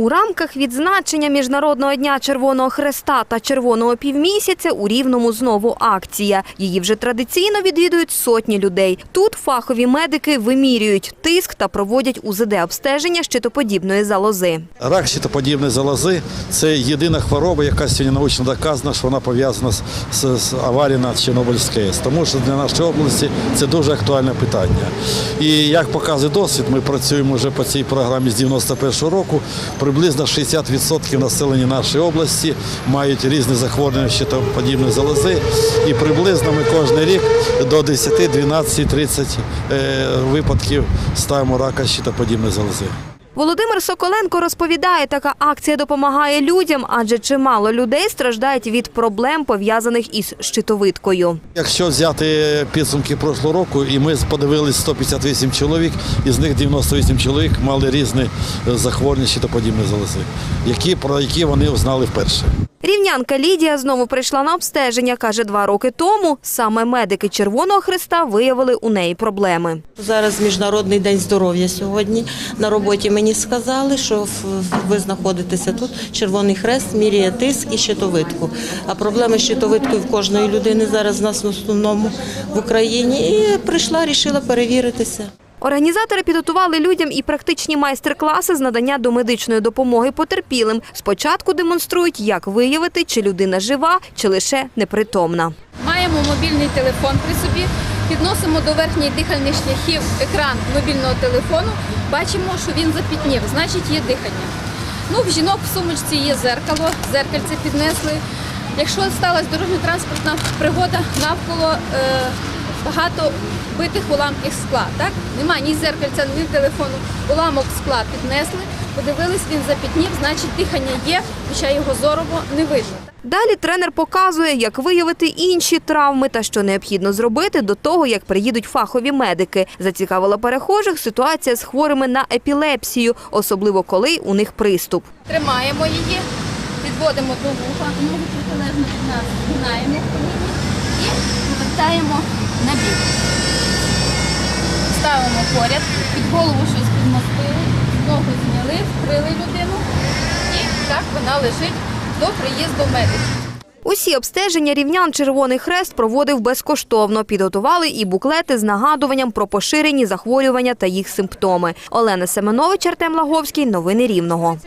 У рамках відзначення Міжнародного дня Червоного Хреста та Червоного півмісяця у Рівному знову акція. Її вже традиційно відвідують сотні людей. Тут фахові медики вимірюють тиск та проводять УЗД-обстеження щитоподібної залози. Рак щитоподібної залози це єдина хвороба, яка сьогодні научно доказана, що вона пов'язана з аварією на Чорнобильській АЕС. Тому що для нашої області це дуже актуальне питання. І як показує досвід, ми працюємо вже по цій програмі з 91-го року. Приблизно 60% населення нашої області мають різні захворювання щитоподібної залози. І приблизно ми кожен рік до 10, 12, 30 е, випадків ставимо рака щитоподібної залози. Володимир Соколенко розповідає, така акція допомагає людям, адже чимало людей страждають від проблем, пов'язаних із щитовидкою. Якщо взяти підсумки прошлого року, і ми подивилися 158 чоловік, із них 98 чоловік мали різні е, захворювання щитоподібної залози, які, про які вони узнали вперше. Рівнянка Лідія знову прийшла на обстеження. Каже, два роки тому саме медики Червоного Христа виявили у неї проблеми. Зараз міжнародний день здоров'я сьогодні. На роботі мені сказали, що ви знаходитеся тут. Червоний хрест міряє тиск і щитовидку. А проблеми з щитовидкою в кожної людини зараз у нас в основному в Україні. І прийшла, рішила перевіритися. Організатори підготували людям і практичні майстер-класи з надання домедичної допомоги потерпілим. Спочатку демонструють, як виявити, чи людина жива, чи лише непритомна. Маємо мобільний телефон при собі, підносимо до верхніх дихальних шляхів екран мобільного телефону, бачимо, що він запітнів, значить є дихання. Ну, в жінок в сумочці є зеркало, зеркальце піднесли. Якщо сталася дорожньо-транспортна пригода, навколо е, багато битих уламків скла. Так? Нема ні зеркальця, ні телефону. Уламок скла піднесли, подивились, він запітнів, значить дихання є, хоча його зорово не видно. Далі тренер показує, як виявити інші травми та що необхідно зробити до того, як приїдуть фахові медики. Зацікавила перехожих ситуація з хворими на епілепсію, особливо коли у них приступ. Тримаємо її, підводимо до вуха, ноги протилежно від нас згинаємо і повертаємо на бік. Ставимо поряд, під голову щось підмостили, ногу зняли, вкрили людину і так вона лежить до приїзду медиків. Усі обстеження рівнян Червоний Хрест проводив безкоштовно. Підготували і буклети з нагадуванням про поширені захворювання та їх симптоми. Олена Семенович, Артем Лаговський. Новини Рівного.